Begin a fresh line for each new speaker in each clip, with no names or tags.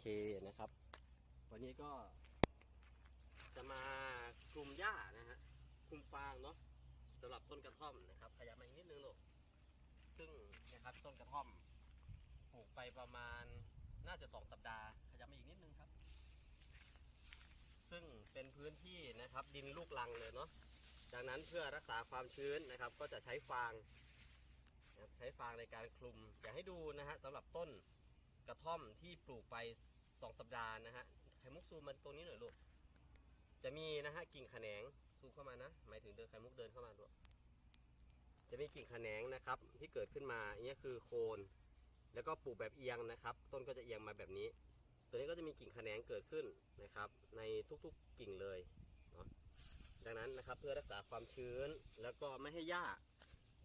เคนะครับ วันนี้ก็จะมาคลุมหญ้านะฮะคลุมฟางเนาะสำหรับต้นกระท่อมนะครับขยับมาอีกนิดนึงลูกซึ่งนะครับต้นกระท่อมปลูกไปประมาณน่าจะสองสัปดาห์ขยับมาอีกนิดนึงครับ ซึ่งเป็นพื้นที่นะครับดินลูกลังเลยเนาะดังนั้นเพื่อรักษาความชื้นนะครับ ก็จะใช้ฟางใช้ฟางในการคลุมอยากให้ดูนะฮะสำหรับต้น กระท่อมที่ปลูกไป 2 สัปดาห์นะฮะไข่มุกซูมมันตรงนี้หน่อยลูก จะมีนะฮะกิ่งแขนงซูมเข้ามานะ หมายถึงเดินไข่มุกเดินเข้ามาด้วยจะมีกิ่งแขนงนะครับ ที่เกิดขึ้นมาอันนี้คือโคน แล้วก็ปลูกแบบเอียงนะครับ ต้นก็จะเอียงมาแบบนี้ ตัวนี้ก็จะมีกิ่งแขนงเกิดขึ้นนะครับ ในทุกๆกิ่งเลยเนาะดังนั้นนะครับเพื่อรักษาความชื้นแล้วก็ไม่ให้หญ้า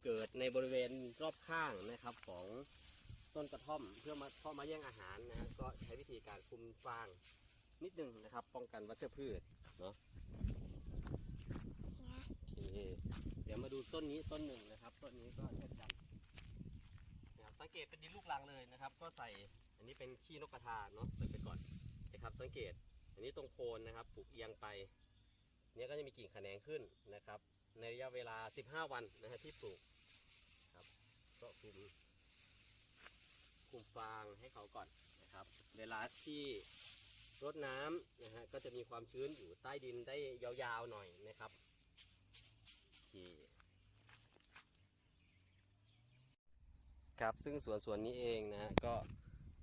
เกิดในบริเวณรอบข้างนะครับของ ต้นกระท่อมเพื่อมาเพาะมาแย่งอาหารนะฮะก็ใช้วิธีการคุมฟางนิดหนึงนะครับ ป้องกันวัชพืชเนาะโอเคเดี๋ยวมาดูต้นนี้ต้นหนึ่งนะครับ ต้นนี้ก็เช่นกันนะครับสังเกตเป็นดินลูกรังเลยนะครับ ก็ใส่อันนี้เป็นขี้นกกระทาเนาะใส่ไปก่อนนะครับ สังเกตอันนี้ตรงโคนนะครับปลูกเอียงไปเนี้ยก็จะมีกิ่งแขนงขึ้นนะครับ ในระยะเวลา 15 วันนะฮะที่ปลูกครับก็คุม คุมฟางให้เขาก่อนนะครับ เวลาที่รดน้ำนะฮะก็จะมีความชื้นอยู่ใต้ดินได้ยาวๆหน่อยนะครับโอเคครับซึ่งสวนสวนนี้เองนะฮะก็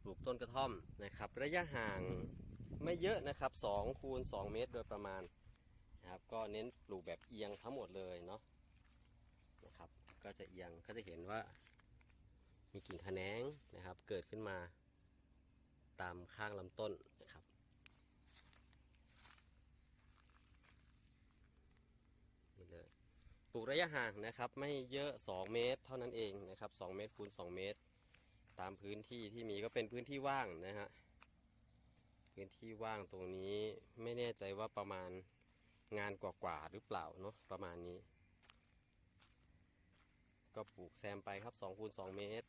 ปลูกต้นกระท่อมนะครับ ระยะห่างไม่เยอะนะครับ2คูณ2เมตรโดยประมาณนะครับก็เน้นปลูกแบบเอียงทั้งหมดเลยเนาะนะครับก็จะเอียงก็จะเห็นว่า มีกิ่งแขนงนะครับ เกิดขึ้นมาตามข้างลำต้นนะครับนี่เลยปลูกระยะห่างนะครับ ไม่เยอะ 2 เมตร เท่านั้นเองนะครับ 2 เมตรคูณ2เมตร ตามพื้นที่ที่มีก็เป็นพื้นที่ว่างนะฮะพื้นที่ว่างตรงนี้ไม่แน่ใจว่าประมาณงานกว่าๆหรือเปล่าเนาะประมาณนี้ ก็ปลูกแซมไปครับ2คูณ2เมตร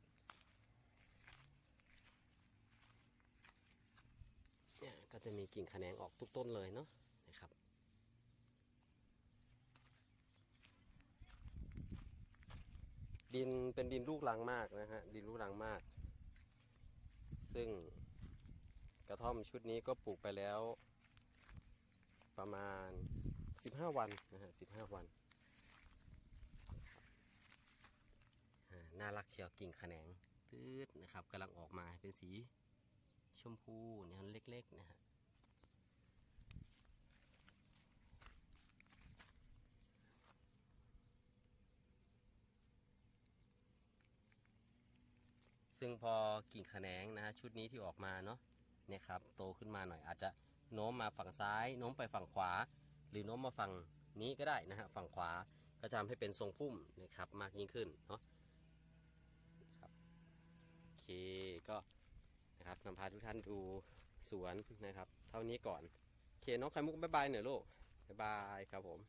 เนี่ยก็ จะมีกิ่งแขนงออกทุกต้นเลยเนาะนะครับดินเป็นดินลูกรังมากนะฮะดินลูกรังมาก ซึ่งกระท่อมชุดนี้ก็ปลูกไปแล้ว ประมาณ 15 วันนะฮะ15 วันน่ารักเชียวกิ่งแขนงตืดนะครับกำลังออกมาเป็นสีชมพูเนี่ยเล็กๆนะฮะ ซึ่งพอกิ่งแขนงนะฮะชุดนี้ที่ออกมาเนาะเนี่ยครับโตขึ้นมาหน่อยอาจจะโน้มมาฝั่งซ้ายโน้มไปฝั่งขวา หรือโน้มมาฝั่งนี้ก็ได้นะฮะฝั่งขวาก็จะทำให้เป็นทรงพุ่มนะครับมากยิ่งขึ้นเนาะครับโอเคก็นะครับนำพาทุกท่านดูสวนนะครับ เท่านี้ก่อนโอเคน้องไข่มุกบ๊ายบายหน่อยลูกบ๊ายบายครับผม